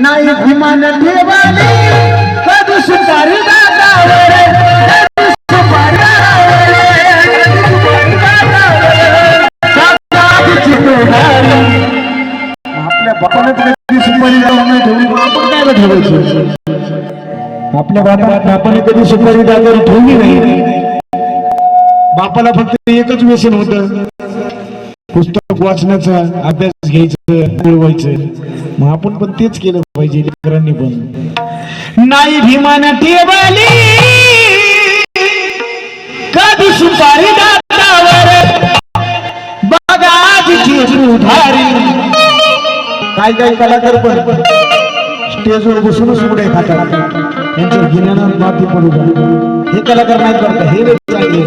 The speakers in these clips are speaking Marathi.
नाही देवाने कधी सुपारी आपल्या बापाने कधी सुपारी नाही ठेवली आपण काय आपल्या बापाला बापाने कधी सुपारी दातावर ठेवली नाही. बापाला फक्त एकच व्यसन होत. पुस्तक वाचण्याचा अभ्यास घ्यायचं मिळवायचं. मग आपण पण तेच केलं पाहिजे लेकरांनी पण. नाही भीमान ठेवाली कधी सुपारी दातावर बघा आजीची उधारी काय काय कलाकार पण स्टेजवर बसूनच उडे खातात. त्यांच्या गिन्यानात माती पडू हे कलाकार नाही करता हे चांगले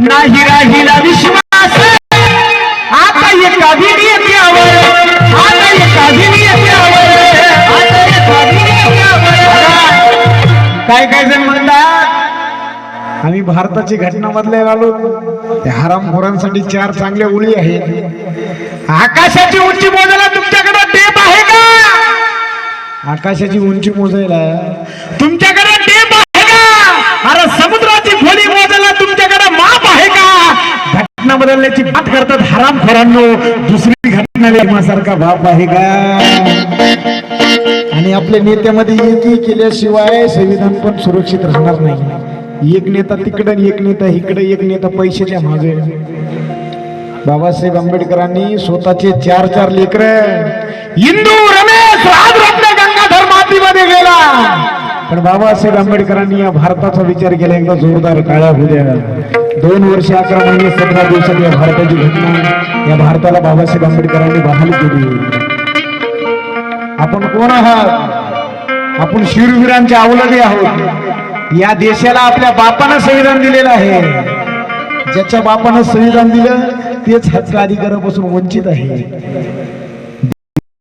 नाही राहिला विश्वास. आता एका विनियत्यावर आता एका विनियत्यावर आता एका विनियत्यावर काय काय जण म्हणतात आम्ही भारताची घटना बदलायला आलो. त्या हरामखोरांसाठी चार चांगल्या ओळी आहेत आकाशाची उंची मोजायला तुमच्याकडे टेप आहे का? आकाशाची उंची मोजायला. तुमच्याकडे टेप आहे का अरे समुद्राची खोली मोजायला तुमच्याकडे माप आहे का घटना बदलण्याची बात करतात हराम खोरांनो दुसरी घटना लिहिण्यासारखा बाप आहे का? आणि आपल्या नेत्यामध्ये एकही केल्याशिवाय संविधान पण सुरक्षित राहणार नाही. एक नेता तिकडं एक नेता इकडे एक नेता पैशाच्या मागे. बाबासाहेब आंबेडकरांनी स्वतःचे चार चार लेकर हिंदू रमेश राजरत्न कारण बाबासाहेब आंबेडकरांनी या भारताचा विचार केला एकदा जोरदार काळा होत्या दोन वर्ष अकरा महिने सतरा दिवसात या भारताची घटना या भारताला बाबासाहेब आंबेडकरांनी बहाल केली. आपण कोण आहात? आपण शूरवीरांचे अवलगे आहोत. या देशाला आपल्या बापानं संविधान दिलेलं आहे. ज्याच्या बापानं संविधान दिलं तेच हक्क अधिकारापासून वंचित आहे.